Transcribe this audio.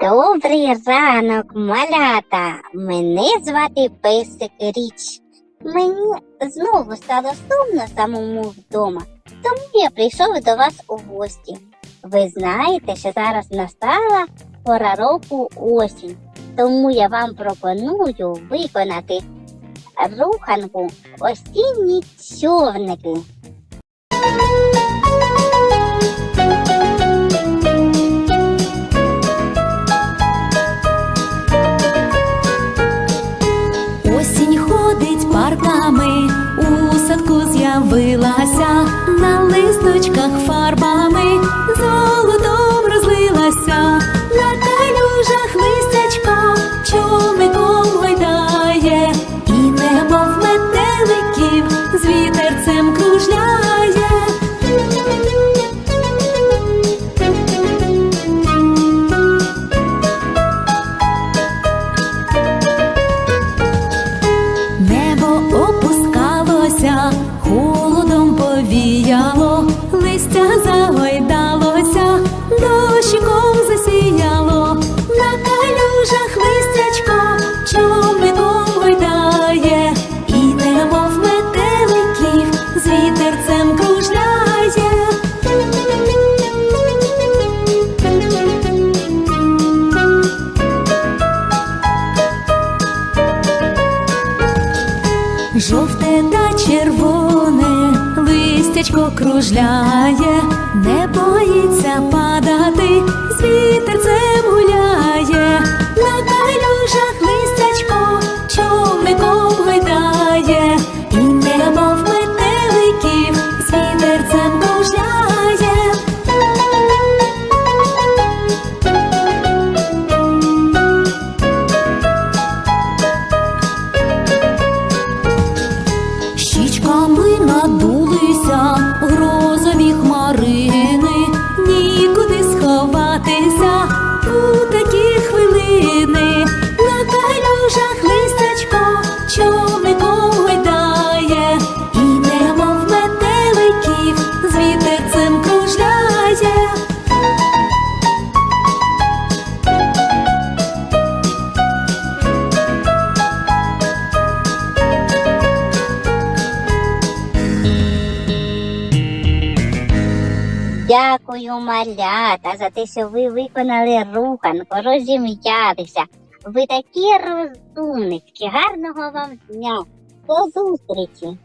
Добрий ранок, малята. Мене звати Песик Річ. Мені знову стало сумно самому вдома, тому я прийшов до вас у гості. Ви знаєте, що зараз настала пора року осінь, тому я вам пропоную виконати руханку осінні човники. Парками, у садку з'явилася, на листочках фарбами, золотом розлилася, на калюжах листячко, чомиком гойдає, і небо в метеликів. З вітерцем кружляє. Жовте та червоне листячко кружляє, не боїться падати, з Щічками надулися грозові хмарини, нікуди сховатися Дякую, малята, за те, що ви виконали руханку, розім'ятися. Ви такі розумнички. Гарного вам дня. До зустрічі!